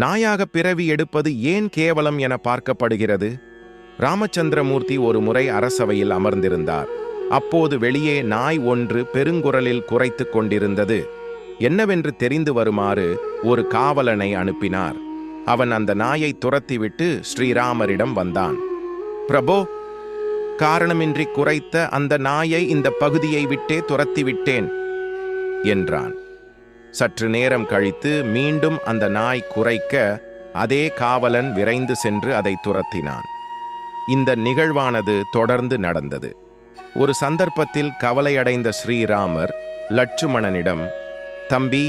நாயாக பிறவி எடுப்பது ஏன் கேவலம் என பார்க்கப்படுகிறது? ராமச்சந்திரமூர்த்தி ஒரு முறை அரசவையில் அமர்ந்திருந்தார். அப்போது வெளியே நாய் ஒன்று பெருங்குரலில் குறைத்து கொண்டிருந்தது. என்னவென்று தெரிந்து வருமாறு ஒரு காவலனை அனுப்பினார். அவன் அந்த நாயை துரத்திவிட்டு ஸ்ரீராமரிடம் வந்தான். பிரபோ காரணமின்றி குறைத்த அந்த நாயை இந்த பகுதியை விட்டே துரத்திவிட்டேன் என்றான். சற்று நேரம் கழித்து மீண்டும் அந்த நாய் குறைக்க அதே காவலன் விரைந்து சென்று அதை துரத்தினான். இந்த நிகழ்வானது தொடர்ந்து நடந்தது. ஒரு சந்தர்ப்பத்தில் கவலையடைந்த ஸ்ரீராமர் லட்சுமணனிடம் தம்பி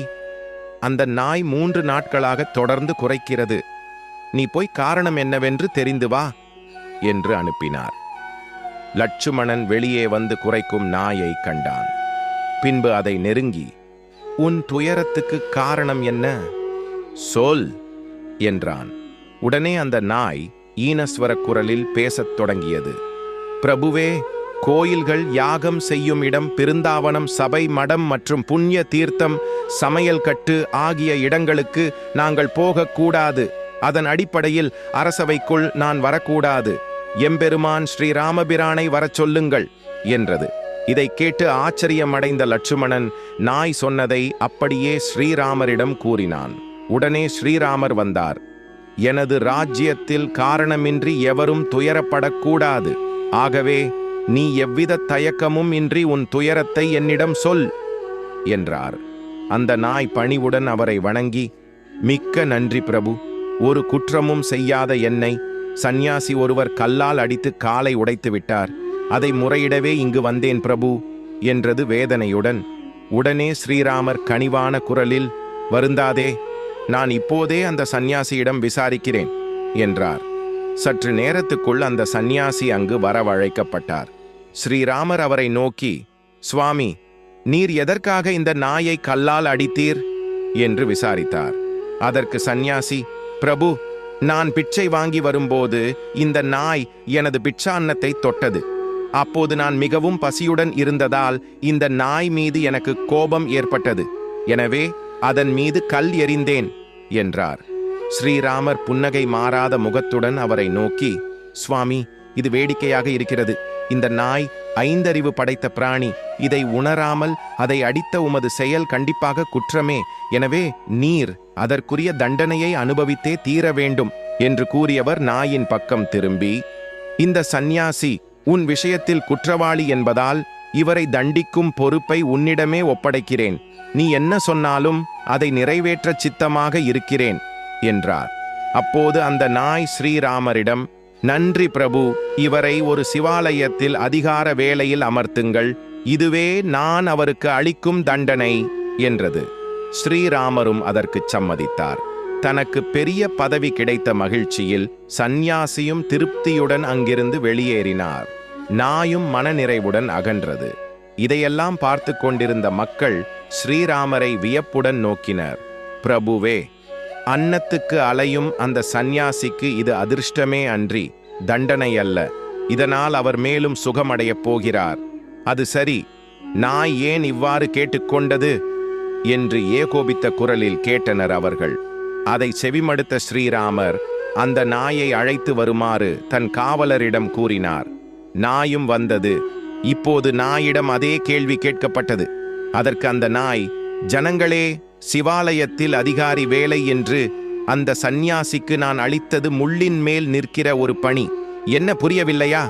அந்த நாய் மூன்று நாட்களாக தொடர்ந்து குறைக்கிறது. நீ போய் காரணம் என்னவென்று தெரிந்து வா என்று அனுப்பினார். லட்சுமணன் வெளியே வந்து குறைக்கும் நாயை கண்டான். பின்பு அதை நெருங்கி உன் துயரத்துக்கு காரணம் என்ன? சொல் என்றான். உடனே அந்த நாய் ஈனஸ்வர குரலில் பேசத் தொடங்கியது. பிரபுவே கோயில்கள் யாகம் செய்யும் இடம் பிருந்தாவனம் சபை மடம் மற்றும் புண்ணிய தீர்த்தம் சமையல் கட்டு ஆகிய இடங்களுக்கு நாங்கள் போகக்கூடாது அதன் அடிப்படையில் அரசவைக்குள் நான் வரக்கூடாது எம்பெருமான் ஸ்ரீராமபிரானை வரச் சொல்லுங்கள் என்றது. இதை கேட்டு ஆச்சரியமடைந்த லட்சுமணன் நாய் சொன்னதை அப்படியே ஸ்ரீராமரிடம் கூறினான். உடனே ஸ்ரீராமர் வந்தார். எனது ராஜ்யத்தில் காரணமின்றி எவரும் துயரப்படக்கூடாது. ஆகவே நீ எவ்வித தயக்கமும் இன்றி உன் துயரத்தை என்னிடம் சொல் என்றார். அந்த நாய் பணிவுடன் அவரை வணங்கி மிக்க நன்றி பிரபு. ஒரு குற்றமும் செய்யாத என்னை சந்நியாசி ஒருவர் கல்லால் அடித்து காலை உடைத்து விட்டார். அதை முறையிடவே இங்கு வந்தேன் பிரபு என்றது வேதனையுடன். உடனே ஸ்ரீராமர் கனிவான குரலில் வருந்தாதே நான் இப்போதே அந்த சந்நியாசியிடம் விசாரிக்கிறேன் என்றார். சற்று நேரத்துக்குள் அந்த சந்நியாசி அங்கு வரவழைக்கப்பட்டார். ஸ்ரீராமர் அவரை நோக்கி சுவாமி நீர் எதற்காக இந்த நாயை கல்லால் அடித்தீர்? என்று விசாரித்தார். அதற்கு சந்நியாசி பிரபு நான் பிச்சை வாங்கி வரும்போது இந்த நாய் எனது பிட்சான்னத்தை தொட்டது. அப்போது நான் மிகவும் பசியுடன் இருந்ததால் இந்த நாய் மீது எனக்கு கோபம் ஏற்பட்டது. எனவே அதன் மீது கல் எறிந்தேன் என்றார். ஸ்ரீராமர் புன்னகை மாறாத முகத்துடன் அவரை நோக்கி சுவாமி இது வேடிக்கையாக இருக்கிறது. இந்த நாய் ஐந்தறிவு படைத்த பிராணி. இதை உணராமல் அதை அடித்த உமது செயல் கண்டிப்பாக குற்றமே. எனவே நீர் அதற்குரிய தண்டனையை அனுபவித்தே தீர வேண்டும் என்று கூறியவர் நாயின் பக்கம் திரும்பி இந்த சந்நியாசி உன் விஷயத்தில் குற்றவாளி என்பதால் இவரை தண்டிக்கும் பொறுப்பை உன்னிடமே ஒப்படைக்கிறேன். நீ என்ன சொன்னாலும் அதை நிறைவேற்ற சித்தமாக இருக்கிறேன் என்றார். அப்போது அந்த நாய் ஸ்ரீராமரிடம் நன்றி பிரபு இவரை ஒரு சிவாலயத்தில் அதிகார வேளையில் அமர்த்துங்கள். இதுவே நான் அவருக்கு அளிக்கும் தண்டனை என்றது. ஸ்ரீராமரும் அதற்குச் சம்மதித்தார். தனக்கு பெரிய பதவி கிடைத்த மகிழ்ச்சியில் சந்நியாசியும் திருப்தியுடன் அங்கிருந்து வெளியேறினார். நாயும் மனநிறைவுடன் அகன்றது. இதையெல்லாம் பார்த்து கொண்டிருந்த மக்கள் ஸ்ரீராமரை வியப்புடன் நோக்கினர். பிரபுவே அன்னத்துக்கு அலையும் அந்த சந்நியாசிக்கு இது அதிர்ஷ்டமே அன்றி தண்டனை அல்ல இதனால் அவர் மேலும் சுகமடையப் போகிறார். அது சரி நாய் ஏன் இவ்வாறு கேட்டுக்கொண்டது? என்று ஏகோபித்த குரலில் கேட்டனர் அவர்கள். அதை செவிமடுத்த ஸ்ரீராமர் அந்த நாயை அழைத்து வருமாறு தன் காவலரிடம் கூறினார். நாயும் வந்தது. இப்போது நாயிடம் அதே கேள்வி கேட்கப்பட்டது. அதற்கு அந்த நாய் ஜனங்களே சிவாலயத்தில் அதிகாரி வேலை என்று அந்த சந்நியாசிக்கு நான் அளித்தது முள்ளின் மேல் நிற்கிற ஒரு பணி. என்ன புரியவில்லையா?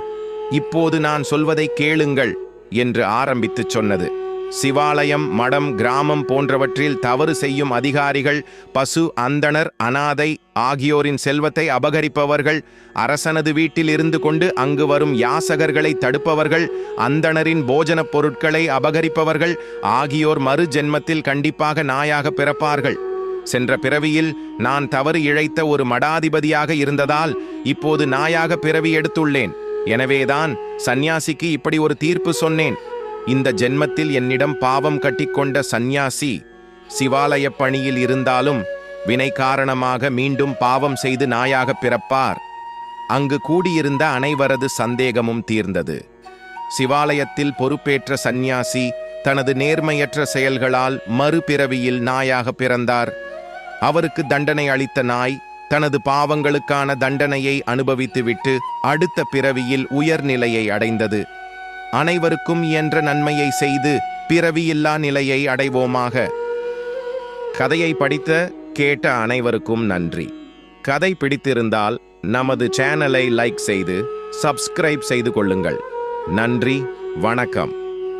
இப்போது நான் சொல்வதை கேளுங்கள் என்று ஆரம்பித்துச் சொன்னது. சிவாலயம் மடம் கிராமம் போன்றவற்றில் தவறு செய்யும் அதிகாரிகள் பசு அந்தணர் அனாதை ஆகியோரின் செல்வத்தை அபகரிப்பவர்கள் அரசனது வீட்டில் இருந்து கொண்டு அங்கு வரும் யாசகர்களை தடுப்பவர்கள் அந்தணரின் போஜனப் பொருட்களை அபகரிப்பவர்கள் ஆகியோர் மறு ஜென்மத்தில் கண்டிப்பாக நாயாக பிறப்பார்கள். சென்ற பிறவியில் நான் தவறு இழைத்த ஒரு மடாதிபதியாக இருந்ததால் இப்போது நாயாக பிறவி எடுத்துள்ளேன். எனவேதான் சந்நியாசிக்கு இப்படி ஒரு தீர்ப்பு சொன்னேன். இந்த ஜென்மத்தில் என்னிடம் பாவம் கட்டிக்கொண்ட சந்நியாசி சிவாலய பணியில் இருந்தாலும் வினை காரணமாக மீண்டும் பாவம் செய்து நாயாக பிறப்பார். அங்கு கூடியிருந்த அனைவரது சந்தேகமும் தீர்ந்தது. சிவாலயத்தில் பொறுப்பேற்ற சந்நியாசி தனது நேர்மையற்ற செயல்களால் மறுபிறவியில் நாயாக பிறந்தார். அவருக்கு தண்டனை அளித்த நாய் தனது பாவங்களுக்கான தண்டனையை அனுபவித்துவிட்டு அடுத்த பிறவியில் உயர்நிலையை அடைந்தது. அனைவருக்கும் இயன்ற நன்மையை செய்து பிறவியில்லா நிலையை அடைவோமாக. கதையை படித்த கேட்ட அனைவருக்கும் நன்றி. கதை பிடித்திருந்தால் நமது சேனலை லைக் செய்து சப்ஸ்கிரைப் செய்து கொள்ளுங்கள். நன்றி வணக்கம்.